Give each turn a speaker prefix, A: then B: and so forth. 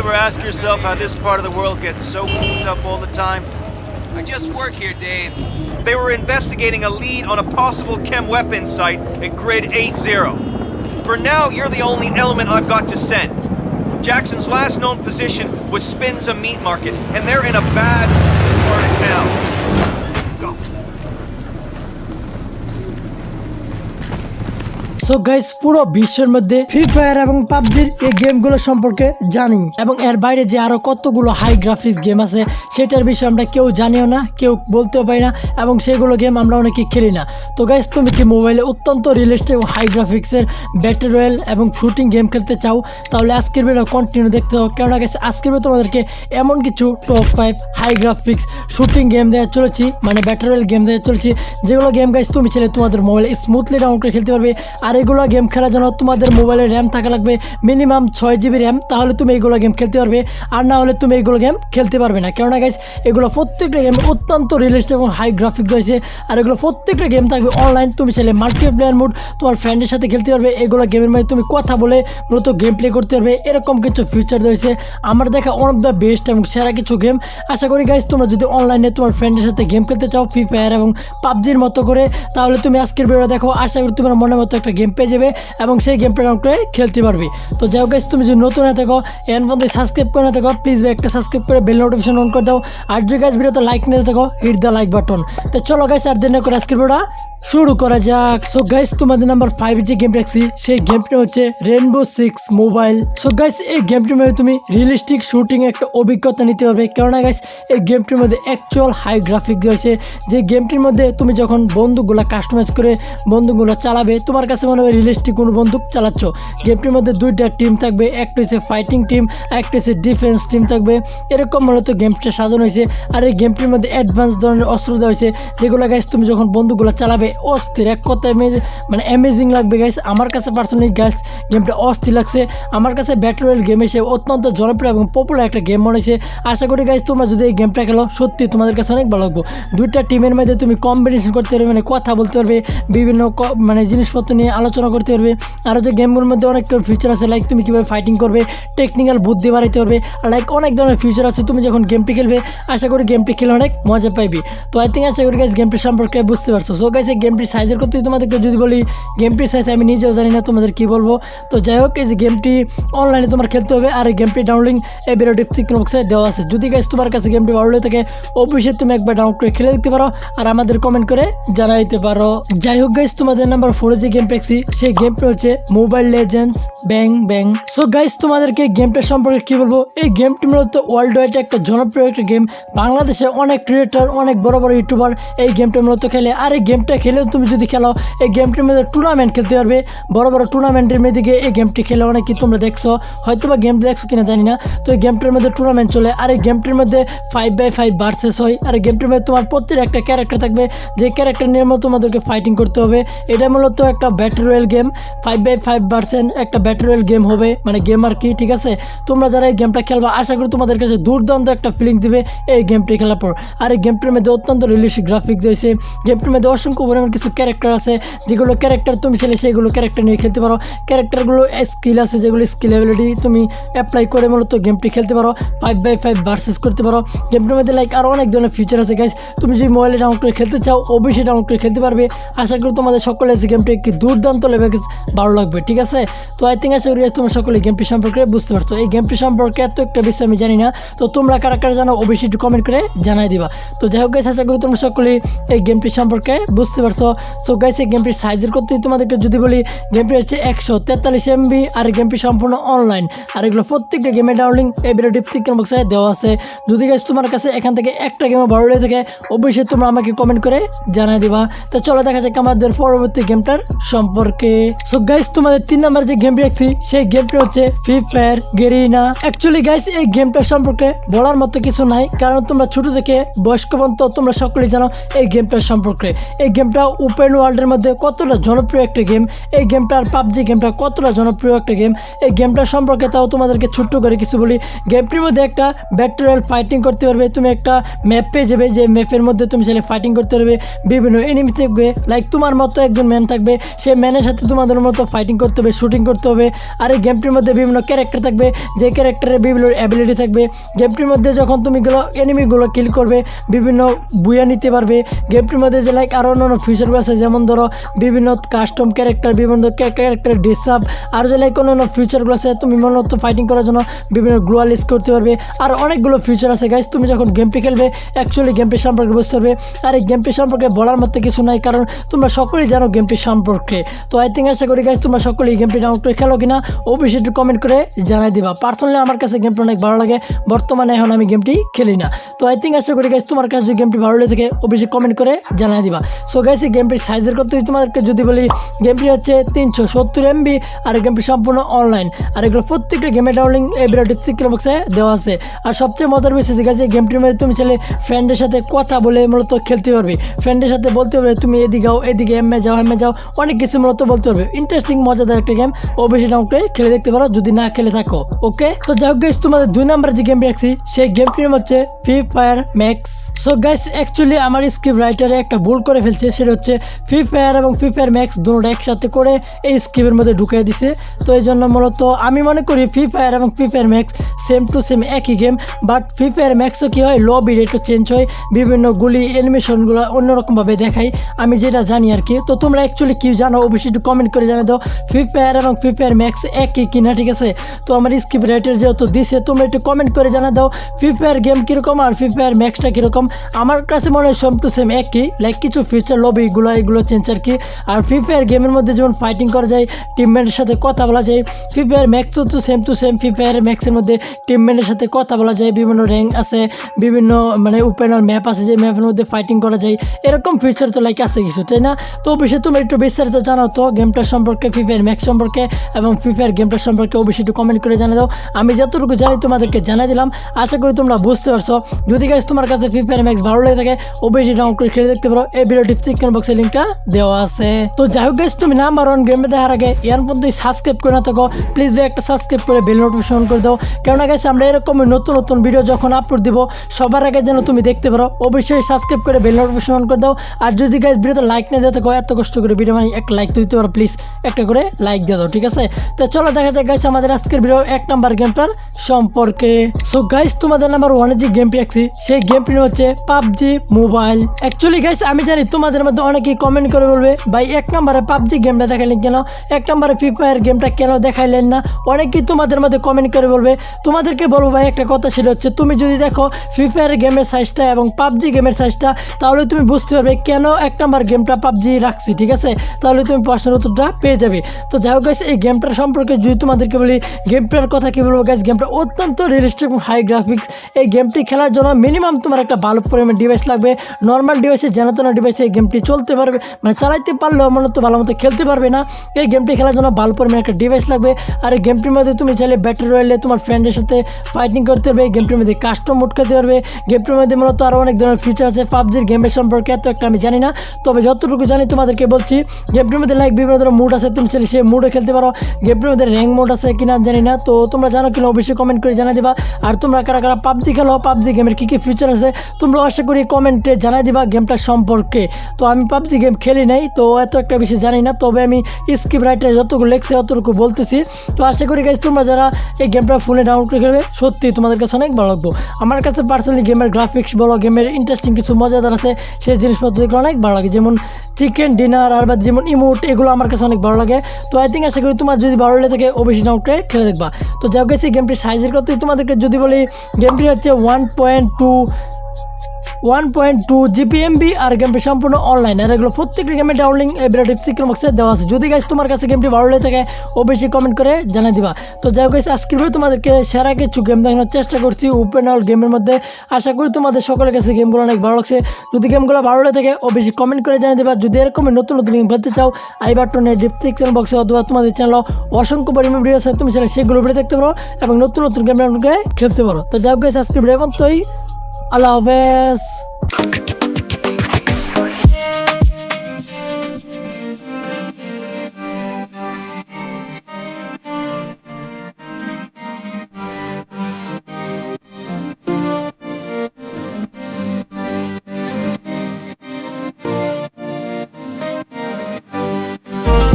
A: ever ask yourself how this part of the world gets so f***ed up all the time?
B: I just work here, Dave.
A: They were investigating a lead on a possible chem weapons site at Grid 8-0. For now, you're the only element I've got to send. Jackson's last known position was Spinza Meat Market, and they're in a bad part of town.
C: So guys পুরো বিশ্বের মধ্যে free Fire এবং পাবজির এই গেমগুলো সম্পর্কে জানি। এবং এর বাইরে যে আরও কতগুলো হাই গ্রাফিক্স গেম আছে, সেটার বিষয়ে আমরা কেউ জানিও না, কেউ বলতেও পারি না, এবং সেগুলো গেম আমরা অনেকে খেলি না। তো গাইস তুমি কি মোবাইলে অত্যন্ত রিয়েলিস্টিক এবং হাই গ্রাফিক্সের ব্যাটারি রয়েল এবং শুটিং গেম খেলতে চাও? তাহলে আজকের ভিডিও কন্টিনিউ দেখতে হবে কেননা গাইস আজকের ভিডিও তোমাদেরকে এমন কিছু top five high graphics shooting game দেওয়া চলেছি মানে ব্যাটারি রয়েল গেম দেওয়া চলেছি, যেগুলো গেম গাইস তুমি ছেলে তোমাদের মোবাইলে স্মুথলি ডাউনলোড করে খেলতে পারবে। আর এগুলো গেম খেলার জন্য তোমাদের মোবাইলে র্যাম থাকা লাগবে মিনিমাম ছয় জিবি র্যাম তাহলে তুমি এইগুলো গেম খেলতে পারবে। আর না হলে তুমি এইগুলো গেম খেলতে পারবে না। কেননা গাইস এগুলো প্রত্যেকটা গেম অত্যন্ত রিয়েলিস্টিক এবং হাই গ্রাফিক রয়েছে। আর এগুলো প্রত্যেকটা গেম থাকবে অনলাইন তুমি চাইলে মাল্টি প্লেয়ার মোড তোমার ফ্রেন্ডের সাথে খেলতে পারবে। এগুলো গেমের মধ্যে তুমি কথা বলে মূলত গেম প্লে করতে পারবে। এরকম কিছু ফিউচার রয়েছে। আমার দেখা ওয়ান অফ দ্য বেস্ট এবং সেরা কিছু গেম আশা করি গাইস তোমরা যদি অনলাইনে তোমার ফ্রেন্ডের সাথে গেম খেলতে চাও ফ্রি ফায়ার এবং পাবজির মতো করে, তাহলে তুমি আজকের ভিডিও দেখো। আশা করি তোমার মনের মতো একটা গেম পেয়ে যাবে এবং সেই গেমটা ডাউনলোড করে খেলতে পারবে। তো যাই হোক তুমি যদি নতুন হয়ে থাকো, এর মধ্যে সাবস্ক্রাইব করে না থাকো প্লিজ একটা সাবস্ক্রাইব করে বেল নোটিফিকেশন অন করে দাও। আর যদি গাছ ভিডিওতে লাইক নিতে থাকো হিট দ্য লাইক বাটন তো চলো গাছ আর দিন করে আজকের ভিডিওটা শুরু করা যাক। সো গাইস তোমাদের নাম্বার ফাইভ যে গেম রাখছি সেই গেমটা হচ্ছে Rainbow Six mobile so guys এই গেমটির মধ্যে তুমি রিয়েলিস্টিক শুটিং একটা অভিজ্ঞতা নিতে হবে কেননা গাইস এই গেমটির মধ্যে অ্যাকচুয়াল হাই গ্রাফিক রয়েছে। যে গেমটির মধ্যে তুমি যখন বন্দুকগুলো কাস্টমাইজ করে বন্দুকগুলো চালাবে, তোমার কাছে মনে হবে রিয়েলিস্টিক কোনো বন্দুক চালাচ্ছ। গেমটির মধ্যে দুইটা টিম থাকবে, একটা হচ্ছে ফাইটিং টিম একটা হচ্ছে ডিফেন্স টিম থাকবে। এরকম মূলত গেমটা সাজানো হয়েছে। আর এই গেমটির মধ্যে অ্যাডভান্স ধরনের অস্ত্র দেওয়া হয়েছে। যেগুলো গাইস তুমি যখন বন্দুকগুলো চালাবে অস্থির। এক কথা মানে অ্যামেজিং লাগবে গাইস আমার কাছে পার্সোনালি গাইস গেমটা অস্থির লাগছে। আমার কাছে ব্যাটল রয়েল গেম এসে অত্যন্ত জনপ্রিয় এবং পপুলার একটা গেম মনে হয়েছে। আশা করি গাইস তোমরা যদি এই গেমটা খেলো, সত্যি তোমাদের কাছে অনেক ভালো লাগবো। দুইটা টিমের মধ্যে তুমি কম্বিনেশন করতে পারবে মানে কথা বলতে পারবে, বিভিন্ন মানে জিনিসপত্র নিয়ে আলোচনা করতে পারবে। আরও যে গেমগুলোর মধ্যে অনেক ফিচার আছে লাইক তুমি কীভাবে ফাইটিং করবে টেকনিক্যাল বুদ্ধি বাড়াইতে পারবে লাইক অনেক ধরনের ফিচার আছে। তুমি যখন গেমটি খেলবে, আশা করি গেমটি খেলে অনেক মজা পাইবে। তো আই থিঙ্ক আশা করি গাইস গেমটি সম্পর্কে বুঝতে পারছ। সো গাইস গেমটির সাইজের কথা তোমাদেরকে যদি বলি গেমটির সাইজ আমি নিজেও জানি না তোমাদের কি বলব। তো যাই হোক, এই যে গেমটি অনলাইনে তোমার খেলতে হবে আর এই গেমটি ডাউনলোডিং এই ভিডিও ডিসক্রিপশন বক্সে দেওয়া আছে। যদি গাইস তোমার কাছে গেমটি ভালো লেগে থাকে, অবশ্যই তুমি একবার ডাউনলোড করে খেলে দেখতে পারো আর আমাদের কমেন্ট করে জানাইতে পারো। যাই হোক গাইস তোমাদের নাম্বার ফোরে যে গেম পেয়েছি সেই গেমটা হচ্ছে mobile legends bang bang so guys তোমাদেরকে গেমটা সম্পর্কে কি বলব? এই গেমটি মূলত ওয়ার্ল্ড ওয়াইড একটা জনপ্রিয় একটা গেম বাংলাদেশে অনেক ক্রিয়েটার অনেক বড় বড় ইউটিউবার এই গেমটা মূলত খেলে। আর এই গেমটা খেলেও তুমি যদি খেলাও, এই গেমটির মধ্যে টুর্নামেন্ট খেলতে পারবে। বড় বড় টুর্নামেন্টের মধ্যে গিয়ে এই গেমটি খেলে অনেক তোমরা দেখছ। হয়তো বা গেমটি দেখছ কিনা জানি না। তো এই গেমটির মধ্যে টুর্নামেন্ট চলে, আর এই গেমটির মধ্যে ফাইভ বাই ফাইভ ভার্সেস হয়। আর এই গেমটির মধ্যে তোমার প্রত্যেক একটা ক্যারেক্টার থাকবে, যে ক্যারেক্টার নিয়ে তোমাদেরকে ফাইটিং করতে হবে। এটা মূলত একটা battle royale game five by five percent একটা ব্যাটল রয়েল গেম হবে। মানে গেম আর কি, ঠিক আছে? তোমরা যারা এই গেমটা খেলবা, আশা করি তোমাদের কাছে দুর্দান্ত একটা ফিলিং দিবে এই গেমটি খেলার পর। আর এই গেমটির মধ্যে অত্যন্ত রিলিস্টিক গ্রাফিক্স রয়েছে। গেমটির মধ্যে অসংখ্য পরিমাণ কিছু ক্যারেক্টার আছে যেগুলো ক্যারেক্টার তুমি ছেলে সেগুলো ক্যারেক্টার নিয়ে খেলতে পারো। ক্যারেক্টারগুলো স্কিল আছে যেগুলো স্কিল অ্যাবিলিটি তুমি অ্যাপ্লাই করে মূলত গেমটি খেলতে পারো। ফাইভ বাই ফাইভ ভার্সেস করতে পারো। গেমটির মধ্যে লাইক আরও অনেক ধরনের ফিচার আছে গাইজ তুমি যদি মোবাইলে ডাউনলোড করে খেলতে চাও, অবশ্যই ডাউনলোড করে খেলতে পারবে। আশা করি তোমাদের সকলে এই গেমটি একটি দুর্দান্ত লেভেল ভালো লাগবে, ঠিক আছে? তো আই থিঙ্ক আশা করি তোমরা সকলে গেমটি সম্পর্কে বুঝতে পারছ। এই গেমটি সম্পর্কে এত একটা বিষয় আমি জানি না। তো তোমরা কারা কারা জানো, অবশ্যই একটু কমেন্ট করে জানাই দিবা। তো যাই হোক আশা করি তোমরা সকলেই এই গেমটি সম্পর্কে বুঝতে পারছ। সো গাইস এই গেমটির সাইজের করতে তোমাদেরকে যদি বলি গেমটি হচ্ছে একশো তেতাল্লিশ এমবি আর গেমটি সম্পূর্ণ অনলাইন আর এগুলো প্রত্যেকটা গেমের ডাউনলিং এই ভিডিও ডিসক্রিপশন বক্সে দেওয়া আছে। যদি গাইস তোমার কাছে এখান থেকে একটা গেমে ভালো লেগে থাকে, অবশ্যই তোমরা আমাকে কমেন্ট করে জানাই দিবা। তো চলো দেখা যাক আমাদের পরবর্তী গেমটার সম্পর্কে। সো গাইস তোমাদের তিন নাম্বার যে গেমটি দেখছি, সেই গেমটি হচ্ছে Free Fire Garena actually guys এই গেমটার সম্পর্কে বলার মতো কিছু নাই, কারণ তোমরা ছোট থেকে বয়স্ক পর্যন্ত তোমরা সকলেই জানো এই গেমটার সম্পর্কে। এই গেমটা গেমটা ওপেন ওয়ার্ল্ডের মধ্যে কতটা জনপ্রিয় একটা গেম? এই গেমটা আর পাবজি গেমটা কতটা জনপ্রিয় একটা গেম? এই গেমটা সম্পর্কে তাও তোমাদেরকে ছোট্ট করে কিছু বলি। গেমটির মধ্যে একটা ব্যাটেরিয়াল ফাইটিং করতে পারবে, তুমি একটা ম্যাপ পেয়ে যাবে, যে ম্যাপের মধ্যে তুমি চাইলে ফাইটিং করতে পারবে। বিভিন্ন এনিমি থাকবে লাইক তোমার মতো একজন ম্যান থাকবে সেই ম্যানের সাথে তোমাদের মতো ফাইটিং করতে হবে শুটিং করতে হবে। আর এই গেমটির মধ্যে বিভিন্ন ক্যারেক্টার থাকবে, যে ক্যারেক্টারের বিভিন্ন অ্যাবিলিটি থাকবে। গেমটির মধ্যে যখন তুমি গুলো এনিমিগুলো কিল করবে, বিভিন্ন বুয়া নিতে পারবে। গেমটির মধ্যে যে লাইক আরও অন্যান্য ফিচারগুলো আছে, যেমন ধরো বিভিন্ন কাস্টম ক্যারেক্টার বিভিন্ন ক্যারেক্টার ডিস আপ আর যে লাইক অন্যান্য ফিচারগুলো আছে, তুমি মূলত ফাইটিং করার জন্য বিভিন্ন গ্লোয়াল ইউজ করতে পারবে, আর অনেকগুলো ফিচার আছে গাইজ তুমি যখন গেমটি খেলবে অ্যাকচুয়ালি গেমটি সম্পর্কে বুঝতে পারবে, আর এই গেমটি সম্পর্কে বলার মতো কিছু নাই, কারণ তোমরা সকলেই জানো গেমটি সম্পর্কে। তো আই থিঙ্ক আশা করি গাইজ তোমরা সকলেই গেমটি ডাউনলোড করে খেলো কিনা, অবশ্যই একটু কমেন্ট করে জানাই দিবা। পার্সোনালি আমার কাছে গেমটি অনেক ভালো লাগে, বর্তমানে এখন আমি গেমটি খেলি না। তো আই থিঙ্ক আশা করি গাইজ তোমার কাছে গেমটি ভালো লেগে থাকে, অবশ্যই কমেন্ট করে জানাই দিবা। সো এই গেমটির সাইজের কথা তোমাদেরকে যদি বলি গেমটি হচ্ছে তিনশো সত্তর এমবি আর গেমটি সম্পূর্ণ অনলাইন আর এগুলো প্রত্যেকটা গেমের ডাউনলিং এই ভিডিও ডিসক্রিপশন বক্সে দেওয়া আছে। আর সবচেয়ে মজার বিষয় যে গাইজ গেমটির মধ্যে তুমি ছেলে ফ্রেন্ডের সাথে কথা বলে মূলত খেলতে পারবে। ফ্রেন্ডের সাথে বলতে পারবে, তুমি এদিকে যাও, এদিকে এমে যাও এমে যাও। অনেক কিছু মূলত বলতে পারবে। ইন্টারেস্টিং মজাদার একটা গেম অবশ্যই ডাউন করে খেলে দেখতে পারো, যদি না খেলে থাকো। ওকে তো যাই হোক তোমাদের দুই নাম্বার যে গেমটি রাখছি, সেই গেমটির নাম হচ্ছে Free Fire Max so guys actually আমার স্ক্রিপ্ট রাইটারে একটা ভুল করে ফেলছে সেটা হচ্ছে ফ্রি ফায়ার এবং ফ্রি ফায়ার ম্যাক্স দুটোটা একসাথে করে এই স্ক্রিপ্টের মধ্যে ঢুকিয়ে দিছে। তো এই জন্য মূলত আমি মনে করি ফ্রি ফায়ার এবং Free Fire Max same to same একই গেম বাট ফ্রি ফায়ার ম্যাক্সও কী হয় লবি রেটও চেঞ্জ হয়, বিভিন্ন গুলি অ্যানিমেশনগুলো অন্যরকমভাবে দেখাই আমি যেটা জানি আর কি তো তোমরা অ্যাকচুয়ালি কী জানো, অবশ্যই একটু কমেন্ট করে জানিয়ে দাও ফ্রি ফায়ার এবং ফ্রি ফায়ার ম্যাক্স একই কিনা, ঠিক আছে? তো আমার স্কিপ রাইটার যেহেতু দিছে, তোমরা একটু কমেন্ট করে জানা দাও ফ্রি ফায়ার গেম কীরকম আর ফ্রি ফায়ার ম্যাক্সটা কীরকম? আমার কাছে মনে হয় সেম টু সেম একই লাইক কিছু ফিচার লবিগুলো এগুলো চেঞ্জ আর কি। আর ফ্রি ফায়ার গেমের মধ্যে যেমন ফাইটিং করা যায় টিমমেটের সাথে কথা বলা যায় ফ্রি ফায়ার ম্যাক্সও তো same to same Free Fire ম্যাক্সের মধ্যে টিমমেটের সাথে কথা বলা যায়, বিভিন্ন র্যাঙ্ক আছে, বিভিন্ন মানে ওপেনার ম্যাপ আছে, যে ম্যাপের মধ্যে ফাইটিং করা যায়, এরকম ফিচার তো লাইক আছে কিছু, তাই না? তো অবশ্যই তুমি একটু বিস্তারিত জানাও তো গেমটার সম্পর্কে ফ্রি ফায়ার ম্যাক্স সম্পর্কে, এবং ফ্রি ফায়ার গেমটার সম্পর্কে অবশ্যই একটু কমেন্ট করে জানিয়ে দাও। আমি যতটুকু জানি তোমাদেরকে জানিয়ে দিলাম, আশা করি তোমরা বুঝতে পারছ। যদি গাইজ তোমার কাছে ফ্রি ফায়ার ম্যাক্স ভালো লেগে থাকে, অবশ্যই ডাউনলোড করে খেলে দেখতে পারো। এই ভিডিওটি চিকেন বক্সের লিঙ্কটা দেওয়া আছে। তো যাই হোক গাইজ তুমি নাম্বার ওয়ান গেমে দেখার আগে এর মধ্যে সাবস্ক্রাইব করে না থাকো প্লিজ ভাই একটা সাবস্ক্রাইব করে বেল নোটিফিকেশন করে দাও। কেননা গাইছে আমরা এরকম নতুন নতুন ভিডিও যখন আপলোড দিব, সবার আগে যেন তুমি দেখতে পারো, অবশ্যই সাবস্ক্রাইব করে বেল নোটিফিকেশন করে দাও। আর যদি গাইজ ভিডিওতে লাইক না দিতে থাকো, এত কষ্ট করে ভিডিও মানে একটা লাইক দিতে পারো প্লিজ একটা করে লাইক দিয়ে দাও, ঠিক আছে? তো চলো দেখা যাক গাইছে আমাদের আজকের ভিডিও এক নাম্বার গেমটার সম্পর্কে। সো গাইস তোমাদের নাম্বার ওয়ানে যে গেমটি রাখছি সেই গেমটি হচ্ছে পাবজি মোবাইল। অ্যাকচুয়ালি গাইস আমি জানি তোমাদের মধ্যে অনেকেই কমেন্ট করে বলবে, ভাই, এক নম্বরে পাবজি গেমটা দেখালেন কেন? এক নম্বরে ফ্রি ফায়ার গেমটা কেন দেখাইলেন না? অনেকেই তোমাদের মধ্যে কমেন্ট করে বলবে, তোমাদেরকে বলব ভাই, একটা কথা সেটা হচ্ছে, তুমি যদি দেখো ফ্রি ফায়ার গেমের সাইজটা এবং পাবজি গেমের সাইজটা তাহলে তুমি বুঝতে পারবে কেন এক নম্বর গেমটা পাবজি রাখছি, ঠিক আছে? তাহলে তুমি প্রশ্নের উত্তরটা পেয়ে যাবে। তো যাই হোক এই গেমটার সম্পর্কে যদি তোমাদেরকে বলি গেমটার কথা কী বলব গাইস গেমটা অত্যন্ত রিয়েলিস্টিক হাই গ্রাফিক্স এই গেমটি খেলার জন্য মিনিমাম তোমার একটা ভালো পরিমাণ ডিভাইস লাগবে। নর্মাল ডিভাইসে জানাতনা ডিভাইসে এই গেমটি চলতে পারবে মানে চালাইতে পারলেও মূলত ভালো মতো খেলতে পারবে না। এই গেমটি খেলার জন্য ভালো পরিমাণে একটা ডিভাইস লাগবে। আর এই গেমটির মধ্যে তুমি চাইলে ব্যাটারি রয়েলে তোমার ফ্রেন্ডের সাথে ফাইটিং করতে পারবে। এই গেমটির মধ্যে কাস্টম মোড খেলতে পারবে। গেমটির মধ্যে মূলত আরও অনেক ধরনের ফিচার আছে। পাবজির গেমের সম্পর্কে এত একটা আমি জানি না। তবে যতটুকু জানি তোমাদেরকে বলছি গেমটির মধ্যে লাইক বিভিন্ন ধরনের মুড আছে। তুমি চাইলে সেই মুডে খেলতে পারো। গেমটির মধ্যে র্যাঙ্ক মোড আছে কিনা জানি না। তো তোমরা জানো কিনা অবশ্যই কমেন্ট করে জানাই দিবা। আর তোমরা কারা কারা পাবজি খেলো, পাবজি গেমের কী কী ফিচার আছে, তোমরা আশা করি কমেন্টে জানাই দিবা গেমটা সম্পর্কে। তো আমি পাবজি গেম খেলি নাই, তো এত একটা বিষয় জানি না। তবে আমি স্ক্রিপ্ট রাইটার যতটুকু লেখছে অতটুকু বলতেছি। তো আশা করি গাইজ তোমরা যারা এই গেমটা ফোনে ডাউনলোড করে খেলবে সত্যি তোমাদের কাছে অনেক ভালো লাগবো। আমার কাছে পার্সোনালি গেমের গ্রাফিক্স বলো গেমের ইন্টারেস্টিং কিছু মজাদার আছে, সেই জিনিসপত্র দেখলে অনেক ভালো লাগে। যেমন চিকেন ডিনার আর বা যেমন ইমোট এগুলো আমার কাছে অনেক ভালো লাগে। তো আই থিঙ্ক আশা করি তোমার যদি ভালো লেগে থাকে, অবশ্যই ডাউনলোড করে খেলে দেখবা। তো যাও গেছি গেমটির সাইজের কথা তোমাদেরকে যদি বলি গেমটি হচ্ছে one point two one point two GPMB আর গেমটি সম্পূর্ণ অনলাইন আর এগুলো প্রত্যেকটি গেমের ডাউনলিং ভিডিও সিক্রেট বক্সে দেওয়া আছে। যদি গাইজ তোমার কাছে গেমটি ভালো লেগে থাকে, অবশ্যই কমেন্ট করে জানিয়ে দিবা। তো যাই হোক ভিডিও তোমাদেরকে সেরা কিছু গেম দেখানোর চেষ্টা করছি ওপেন অল গেমের মধ্যে। আশা করি তোমাদের সকলের কাছে গেমগুলো অনেক ভালো লাগছে। যদি গেমগুলো ভালো লেগে থাকে, অবশ্যই কমেন্ট করে জানিয়ে দেবা। যদি এরকম নতুন নতুন গেম খেলতে চাও আই বাটনের ডিসক্রিপশন বক্সে অথবা তোমাদের চ্যানেল অসংখ্য পরিমাণ ভিডিও আছে। তুমি সেগুলো ভিডিও দেখতে পারো এবং নতুন নতুন গেম খেলতে পারো। তো যাই হোক আজকের ভিডিও এখন তোই আল্লাহ হাফেজ।